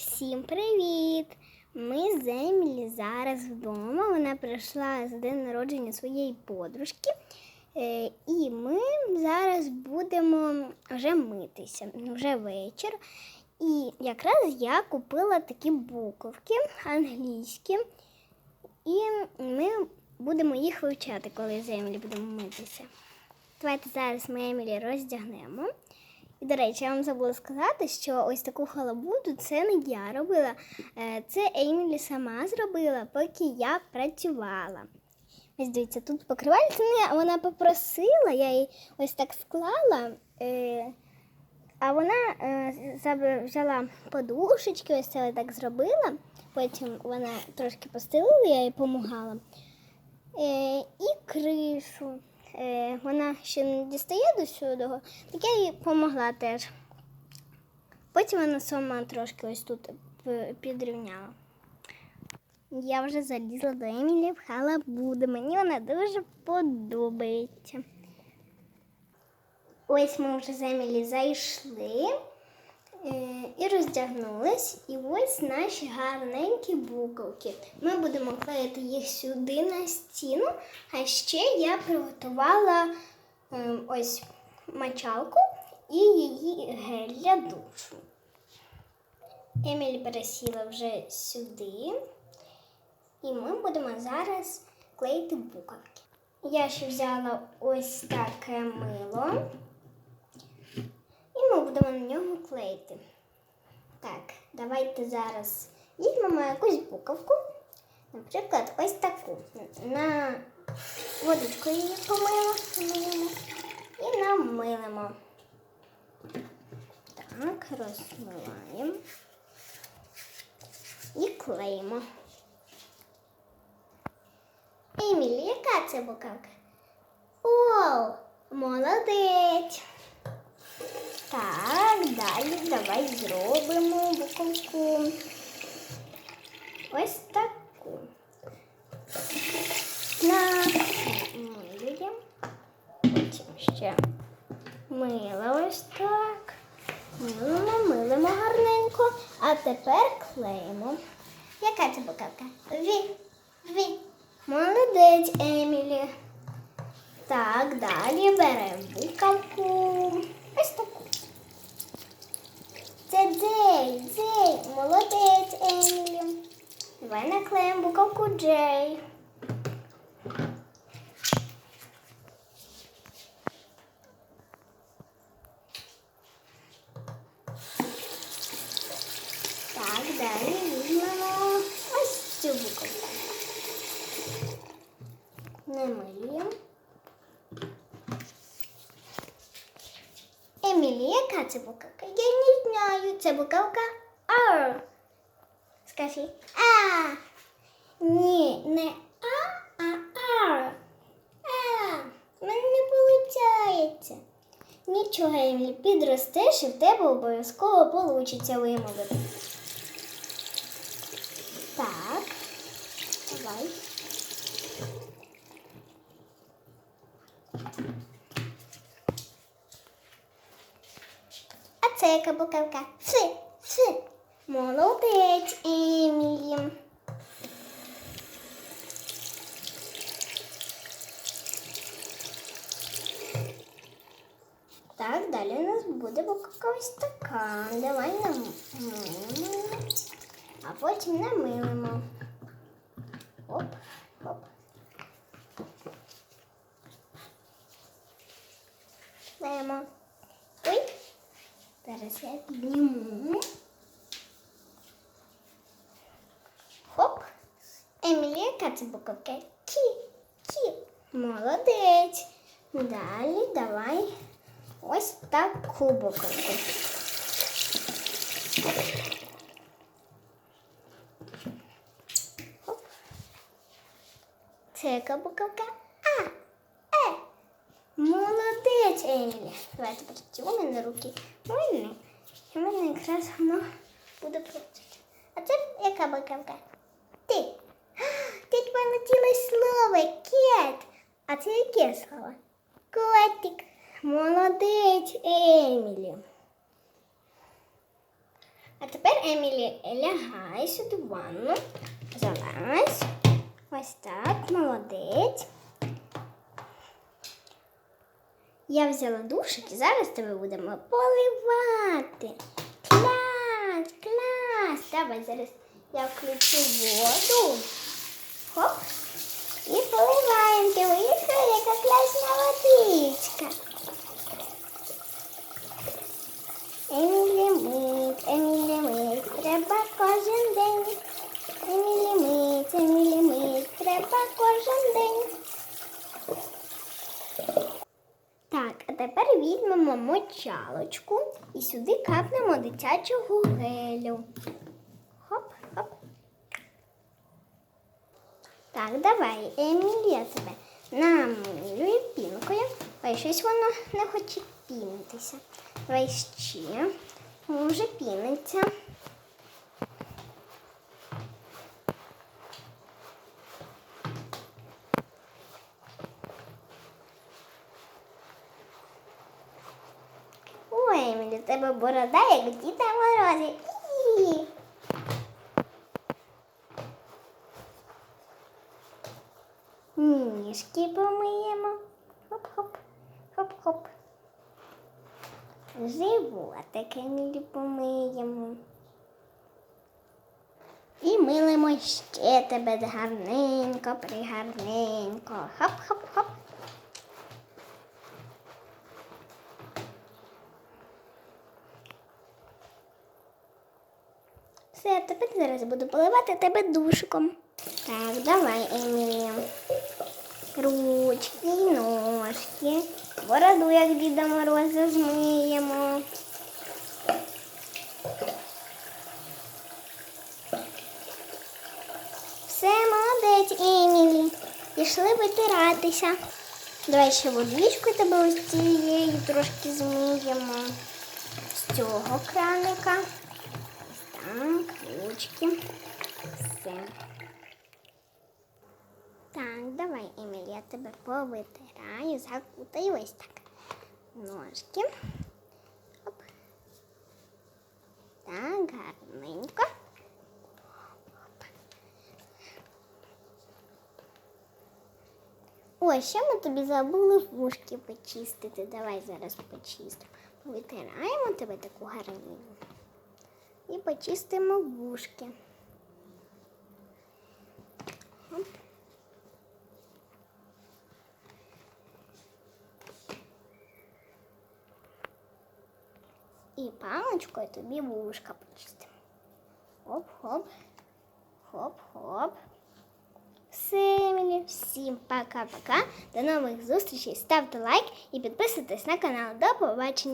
Всім привіт! Ми з Емілі зараз вдома. Вона прийшла з день народження своєї подружки. Е, І ми зараз будемо вже митися. Вже вечір. І якраз я купила такі буковки англійські. І ми будемо їх вивчати, коли з Емілі будемо митися. Давайте зараз ми Емілі роздягнемо. І, до речі, я вам забула сказати, що ось таку халабуду це не я робила. е, Це Емілі сама зробила, поки я працювала. Ось дивіться, тут покривальце не вона попросила, я їй ось так склала, е, а вона е, взяла подушечки, ось це так зробила. Потім вона трошки постелила, я їй допомагала. І кришу. Е, вона ще не дістає до сюди, так я їй допомогла теж. Потім вона сама трошки ось тут підрівняла. Я вже залізла до Емілі в халабуду. Мені вона дуже подобається. Ось ми вже з Емілі зайшли і роздягнулись. І ось наші гарненькі буковки. Ми будемо клеїти їх сюди на стіну. А ще я приготувала е, ось мочалку і її гель для душу. Емілі пересіла вже сюди. І ми будемо зараз клеїти буковки. Я ще взяла ось таке мило. І ми будемо на ньому клеїти. Так, давайте зараз візьмемо якусь буковку. Наприклад, ось таку. На водичкою її помилимо, помилимо і намилимо. Так, розмиваємо і клеїмо. Емілі, яка це буковка? О, молодець. Так, далі давай зробимо буковку. Ось таку. Намилюємо. Потім ще мило ось так. Милимо, милимо гарненько. А тепер клеїмо. Яка це буковка? Ві. Ві. Молодець, Емілі. Так, далі беремо буковку. Джей, Джей. Молодець, Емілі. Давай наклеїмо буковку Джей. Так, далі візьмемо ось цю буковку. Намалюємо. Емілі, яка це буковка? Я не знаю. Це буковка R. Скажи А. Ні, не А, а R. А. В мене не виходить. Нічого, Емілі, підростеш і в тебе обов'язково вийде вимовити. Так. Давай. це яка буковка? Фи, фи. Молодець, Емілі. Так, далі у нас буде буковка ось така. Давай намилимо, а потім намилимо. Оп, оп. Даємо. Зараз я підніму. Хоп. Емілія, яка це буковка? Кі. Кі. Молодець. Далі давай ось таку буковку. Хоп. Це яка буковка? А. Молодець, Емілі. Давайте працюємо у мене руки. Мильні. І в мене якраз воно буде працювати. А це яка буковка? Ти. Тут полетіло слово кіт. А це яке слово? Котик. Молодець, Емілі. А тепер Емілі лягай сюди в ванну. Залазь. Ось так, молодець. Я взяла душик і зараз тебе будемо поливати. Клас, клас. Давай зараз я включу воду. Хоп. І поливаємо. Дивися, яка класна водичка. Емілі мить, Емілі мить, треба кожен день. Емілі мить, Емілі мить, треба кожен день. Так, а тепер візьмемо мочалочку і сюди капнемо дитячого гелю. Хоп, хоп. Так, давай, Емілія тебе намилюю пінкою. Ой, щось воно не хоче пінитися. Давай ще. Вже піниться. Ой, Емілі, тебе борода, як у Діда Мороза. І. Ніжки помиємо. Хоп-хоп, хоп-хоп. Животик Емілі помиємо. І милимо ще тебе гарненько, пригарненько. Хоп-хоп-хоп. Все, тепер зараз буду поливати тебе душиком. Так, давай, Емілія. Ручки, ножки. Бороду, як Діда Мороза, змиємо. Все, молодець, Емілі. Пішли витиратися. Давай ще водичку тебе ось цією трошки змиємо. З цього краника. Ручки. Все. Так, давай, Еміль, я тебе повитираю, закутаю ось так. Ножки. Оп. Так, гарненько. Ой, ще ми тобі забули вушки почистити. Давай зараз почистимо. Повитираємо тебе таку гарнину. І почистимо вушки. Оп. І паличкою тобі вушка почистимо. Хоп-хоп. Хоп-хоп. Все, Емілі. Всім пока-пока. До нових зустрічей. Ставте лайк і підписуйтесь на канал. До побачення.